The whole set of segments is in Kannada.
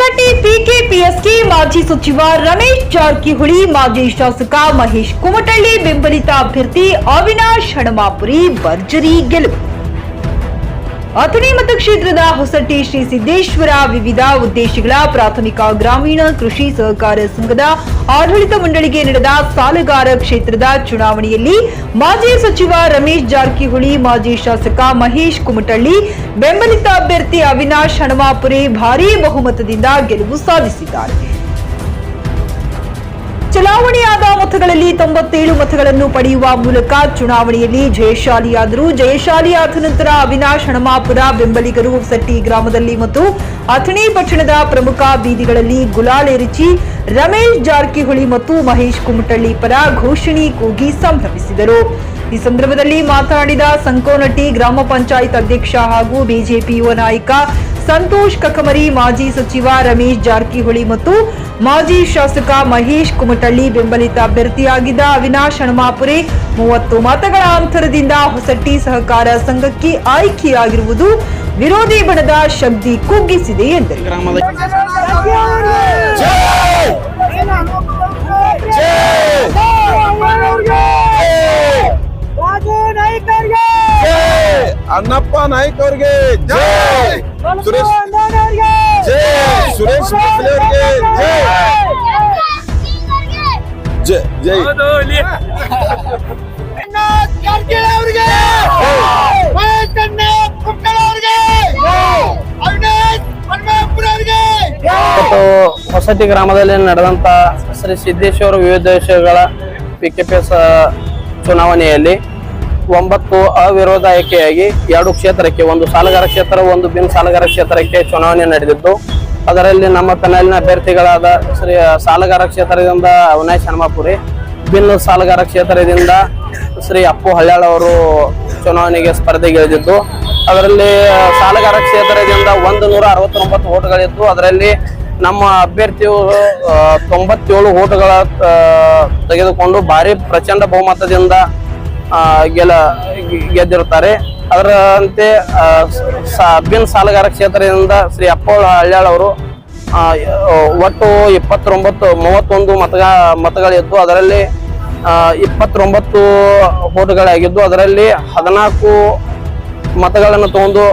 ಹೊಸಟಿ ಪಿಕೆಪಿಎಸ್ಗೆ ಮಾಜಿ ಸಚಿವ ರಮೇಶ್ ಜಾರಕಿಹೊಳಿ ಮಾಜಿ ಶಾಸಕ ಮಹೇಶ್ ಕುಮಟಳ್ಳಿ ಬೆಂಬಲಿತ ಅಭ್ಯರ್ಥಿ ಅವಿನಾಶ್ ಹಣಮಾಪುರಿ ಭರ್ಜರಿ ಗೆಲುವು ಅಥಣಿ ಮತಕ್ಷೇತ್ರದ ಹೊಸಟ್ಟಿ ಶ್ರೀ ಸಿದ್ದೇಶ್ವರ ವಿವಿಧ ಉದ್ದೇಶಗಳ ಪ್ರಾಥಮಿಕ ಗ್ರಾಮೀಣ ಕೃಷಿ ಸಹಕಾರ ಸಂಘದ ಆಡಳಿತ ಮಂಡಳಿಗೆ ನಡೆದ ಸಾಲಗಾರ ಕ್ಷೇತ್ರದ ಚುನಾವಣೆಯಲ್ಲಿ ಮಾಜಿ ಸಚಿವ ರಮೇಶ್ ಜಾರಕಿಹೊಳಿ, ಮಾಜಿ ಶಾಸಕ ಮಹೇಶ್ ಕುಮಟಳ್ಳಿ, ಬೆಂಬಲಿತ ಅಭ್ಯರ್ಥಿ ಅವಿನಾಶ್ ಹಣಮಾಪುರಿ ಭಾರೀ ಬಹುಮತದಿಂದ ಗೆಲುವು ಸಾಧಿಸಿದ್ದಾರೆ. ಚಲಾವಣೆಯಾದ ಮತಗಳಲ್ಲಿ ತೊಂಬತ್ತೇಳು ಮತಗಳನ್ನು ಪಡೆಯುವ ಮೂಲಕ ಚುನಾವಣೆಯಲ್ಲಿ ಜಯಶಾಲಿಯಾದರು. ಜಯಶಾಲಿಯಾದ ನಂತರ ಅವಿನಾಶ್ ಹಣಮಾಪುರ, ಬೆಂಬಲಿಗರು ಸಟ್ಟಿ ಗ್ರಾಮದಲ್ಲಿ ಮತ್ತು ಅಥಣಿ ಪಟ್ಟಣದ ಪ್ರಮುಖ ಬೀದಿಗಳಲ್ಲಿ ಗುಲಾಲೆರಿಚಿ ರಮೇಶ್ ಜಾರಕಿಹೊಳಿ ಮತ್ತು ಮಹೇಶ್ ಕುಮಟಳ್ಳಿ ಪರ ಘೋಷಣೆ ಕೂಗಿ ಸಂಭ್ರಮಿಸಿದರು. ಈ ಸಂದರ್ಭದಲ್ಲಿ ಮಾತನಾಡಿದ ಸಂಕೋನಟ್ಟಿ ಗ್ರಾಮ ಪಂಚಾಯತ್ ಅಧ್ಯಕ್ಷ ಹಾಗೂ ಬಿಜೆಪಿ ಯುವ ನಾಯಕ ಸಂತೋಷ್ ಕಕಮರಿ, ಮಾಜಿ ಸಚಿವ ರಮೇಶ್ ಜಾರಕಿಹೊಳಿ ಮತ್ತು ಮಾಜಿ ಶಾಸಕ ಮಹೇಶ್ ಕುಮಟಳ್ಳಿ ಬೆಂಬಲಿತ ಅಭ್ಯರ್ಥಿಯಾಗಿದ್ದ ಅವಿನಾಶ್ ಹಣಮಾಪುರೆ ಮೂವತ್ತು ಮತಗಳ ಅಂತರದಿಂದ ಹೊಸಟ್ಟಿ ಸಹಕಾರ ಸಂಘಕ್ಕೆ ಆಯ್ಕೆಯಾಗಿರುವುದು ವಿರೋಧಿ ಬಣದ ಶಬ್ದಿ ಕುಗ್ಗಿಸಿದೆ ಎಂದರು. ನಾಯ್ಕ ಅವ್ರಿಗೆ ಜೈ! ಸುರೇಶ್ ಜೈ! ಸುರೇಶ್ ಭೋಸ್ಲೆ ಅವ್ರಿಗೆ ಜೈ! ಜೈ ಜೈ. ಅವರಿಗೆ ಅವರಿಗೆ ಅವರಿಗೆ ಹೊಸಟಿ ಗ್ರಾಮದಲ್ಲಿ ನಡೆದಂತ ಶ್ರೀ ಸಿದ್ದೇಶ್ವರ ವಿವಿಧ ದೇಶಗಳ ಪಿಕೆಪಿಎಸ್ ಚುನಾವಣೆಯಲ್ಲಿ ಒಂಬತ್ತು ಅವಿರೋಧ ಆಯ್ಕೆಯಾಗಿ ಎರಡು ಕ್ಷೇತ್ರಕ್ಕೆ, ಒಂದು ಸಾಲಗಾರ ಕ್ಷೇತ್ರ, ಒಂದು ಬಿನ್ ಸಾಲಗಾರ ಕ್ಷೇತ್ರಕ್ಕೆ ಚುನಾವಣೆ ನಡೆದಿತ್ತು ಅದರಲ್ಲಿ ನಮ್ಮ ತನ್ನಲ್ಲಿನ ಅಭ್ಯರ್ಥಿಗಳಾದ ಶ್ರೀ ಸಾಲಗಾರ ಕ್ಷೇತ್ರದಿಂದ ಅವಿನಾಶ್ ಶರ್ಮಾಪುರಿ ಬಿನ್ ಸಾಲಗಾರ ಕ್ಷೇತ್ರದಿಂದ ಶ್ರೀ ಅಪ್ಪು ಹಳ್ಯಾಳ್ ಅವರು ಚುನಾವಣೆಗೆ ಸ್ಪರ್ಧೆಗಿಳಿದಿದ್ದು. ಅದರಲ್ಲಿ ಸಾಲಗಾರ ಕ್ಷೇತ್ರದಿಂದ ಒಂದು ನೂರ ಅರವತ್ತೊಂಬತ್ತು ಓಟ್ಗಳಿದ್ದು. ಅದರಲ್ಲಿ ನಮ್ಮ ಅಭ್ಯರ್ಥಿಯು ತೊಂಬತ್ತೇಳು ಓಟುಗಳ ತೆಗೆದುಕೊಂಡು ಭಾರಿ ಪ್ರಚಂಡ ಬಹುಮತದಿಂದ ಗೆಲ ಗೆದ್ದಿರುತ್ತಾರೆ. ಅದರಂತೆ ಬಿನ್ ಸಾಲಗಾರ ಕ್ಷೇತ್ರದಿಂದ ಶ್ರೀ ಅಪ್ಪೋಳ ಹಳ್ಯಾಳ್ ಅವರು ಆ, ಒಟ್ಟು ಇಪ್ಪತ್ತೊಂಬತ್ತು ಮೂವತ್ತೊಂದು ಮತಗ ಮತಗಳಿದ್ದು ಅದರಲ್ಲಿ ಇಪ್ಪತ್ತೊಂಬತ್ತು ಓಟುಗಳಾಗಿದ್ದು ಅದರಲ್ಲಿ ಹದಿನಾಲ್ಕು ಮತಗಳನ್ನು ತಗೊಂಡು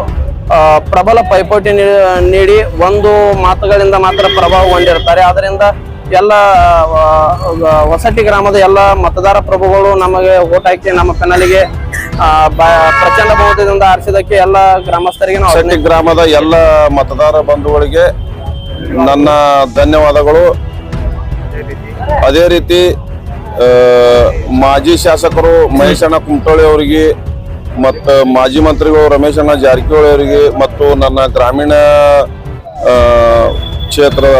ಪ್ರಬಲ ಪೈಪೋಟಿ ನೀಡಿ ಒಂದು ಮಾತುಗಳಿಂದ ಮಾತ್ರ ಪ್ರಭಾವಗೊಂಡಿರ್ತಾರೆ ಅದರಿಂದ ಎಲ್ಲ ಹೊಸಟಿ ಗ್ರಾಮದ ಎಲ್ಲ ಮತದಾರ ಪ್ರಭುಗಳು ನಮಗೆ ಓಟ್ ಹಾಕಿ ನಮ್ಮ ಪೆನಲಿಗೆ ಪ್ರಚಂಡ ಬಹುಮತದಿಂದ ಆರಿಸಿದಕ್ಕೆ ಎಲ್ಲ ಗ್ರಾಮಸ್ಥರಿಗೆ ನಾವು ಗ್ರಾಮದ ಎಲ್ಲ ಮತದಾರ ಬಂಧುಗಳಿಗೆ ನನ್ನ ಧನ್ಯವಾದಗಳು. ಅದೇ ರೀತಿ ಮಾಜಿ ಶಾಸಕರು ಮಹೇಶಣ್ಣ ಕುಮಟಳ್ಳಿ ಅವರಿಗೆ ಮತ್ತು ಮಾಜಿ ಮಂತ್ರಿಗಳು ರಮೇಶಣ್ಣ ಜಾರಕಿಹೊಳಿ ಅವರಿಗೆ ಮತ್ತು ನನ್ನ ಗ್ರಾಮೀಣ ಕ್ಷೇತ್ರದ